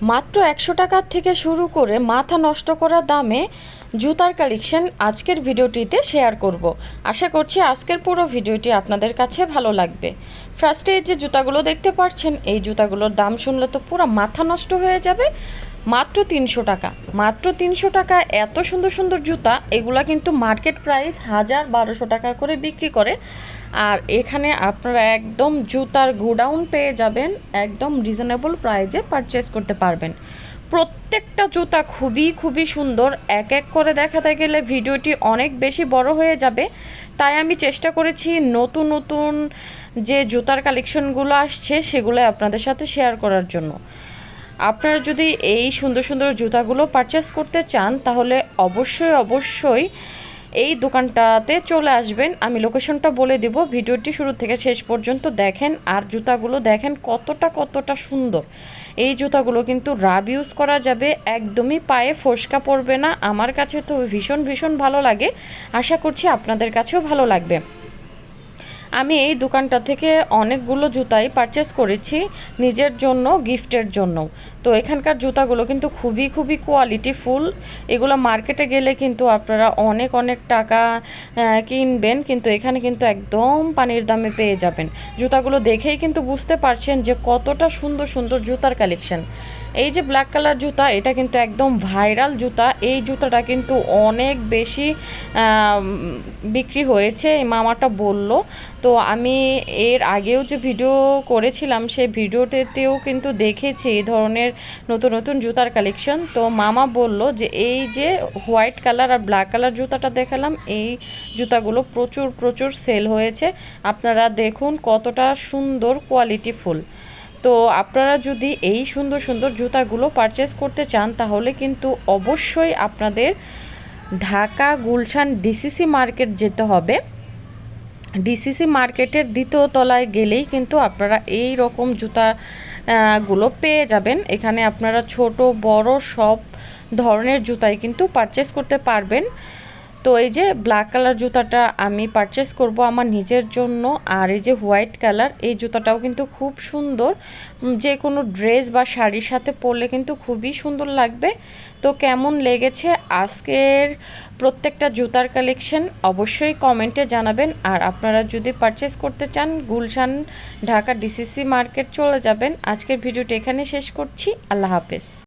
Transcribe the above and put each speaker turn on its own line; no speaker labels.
মাত্র একশো টাকার থেকে শুরু করে মাথা নষ্ট করা দামে জুতার কালেকশন আজকের ভিডিওটিতে শেয়ার করব। আশা করছি আজকের পুরো ভিডিওটি আপনাদের কাছে ভালো লাগবে। ফার্স্টে যে জুতাগুলো দেখতে পাচ্ছেন এই জুতাগুলোর দাম শুনলে তো পুরো মাথা নষ্ট হয়ে যাবে। মাত্র তিনশো টাকা। মাত্র তিনশো টাকা, এত সুন্দর সুন্দর জুতা, এগুলা কিন্তু মার্কেট প্রাইস হাজার বারোশো টাকা করে বিক্রি করে। আর এখানে আপনারা একদম জুতার গোডাউন পেয়ে যাবেন, একদম রিজনেবল প্রাইজে পারচেস করতে পারবেন। প্রত্যেকটা জুতা খুবই খুবই সুন্দর। এক এক করে দেখাতে গেলে ভিডিওটি অনেক বেশি বড় হয়ে যাবে। তাই আমি চেষ্টা করেছি নতুন নতুন যে জুতার কালেকশনগুলো আসছে, সেগুলো আপনাদের সাথে শেয়ার করার জন্য। আপনারা যদি এই সুন্দর সুন্দর জুতাগুলো পারচেস করতে চান, তাহলে অবশ্যই অবশ্যই এই দোকানটাতে চলে আসবেন। আমি লোকেশনটা বলে দিব। ভিডিওটি শুরু থেকে শেষ পর্যন্ত দেখেন আর জুতাগুলো দেখেন কতটা কতটা সুন্দর। এই জুতাগুলো কিন্তু রাব ইউজ করা যাবে, একদমই পায়ে ফসকা পড়বে না। আমার কাছে তো ভীষণ ভীষণ ভালো লাগে। আশা করছি আপনাদের কাছেও ভালো লাগবে। আমি এই দোকানটা থেকে অনেকগুলো জুতাই পারচেস করেছি নিজের জন্য গিফটের জন্য। তো এখানকার জুতাগুলো কিন্তু খুবই খুবই কোয়ালিটি ফুল এগুলো মার্কেটে গেলে কিন্তু আপনারা অনেক অনেক টাকা কিনবেন, কিন্তু এখানে কিন্তু একদম পানির দামে পেয়ে যাবেন। জুতাগুলো দেখেই কিন্তু বুঝতে পারছেন যে কতটা সুন্দর সুন্দর জুতার কালেকশন এই যে ব্ল্যাক কালার জুতা, এটা কিন্তু একদম ভাইরাল জুতা। এই জুতাটা কিন্তু অনেক বেশি বিক্রি হয়েছে, এই মামাটা বলল। তো আমি এর আগেও যে ভিডিও করেছিলাম, সেই ভিডিওটিতেও কিন্তু দেখেছি এই ধরনের নতুন নতুন জুতার কালেকশন তো মামা বলল যে, এই যে হোয়াইট কালার আর ব্ল্যাক কালার জুতাটা দেখালাম, এই জুতাগুলো প্রচুর প্রচুর সেল হয়েছে। আপনারা দেখুন কতটা সুন্দর কোয়ালিটি ফুল। তো আপনারা যদি এই সুন্দর সুন্দর জুতাগুলো পারচেস করতে চান, তাহলে কিন্তু অবশ্যই আপনাদের ঢাকা গুলশান ডিসিসি মার্কেট যেতে হবে। ডিসিসি মার্কেটের দ্বিতীয় তলায় গেলেই কিন্তু আপনারা এই রকম জুতা গুলো পেয়ে যাবেন। এখানে আপনারা ছোট, বড় সব ধরনের জুতাই কিন্তু পারচেস করতে পারবেন। তো এই যে ব্ল্যাক কালার জুতাটা আমি পারচেস করব আমার নিজের জন্য, আর এই যে হোয়াইট কালার এই জুতাটাও কিন্তু খুব সুন্দর। যে কোনো ড্রেস বা শাড়ির সাথে পরলে কিন্তু খুবই সুন্দর লাগবে। তো কেমন লেগেছে আজকের প্রত্যেকটা জুতার কালেকশন অবশ্যই কমেন্টে জানাবেন। আর আপনারা যদি পারচেস করতে চান, গুলশান, ঢাকা ডিসিসি মার্কেট চলে যাবেন। আজকের ভিডিওটি এখানে শেষ করছি। আল্লাহ হাফেজ।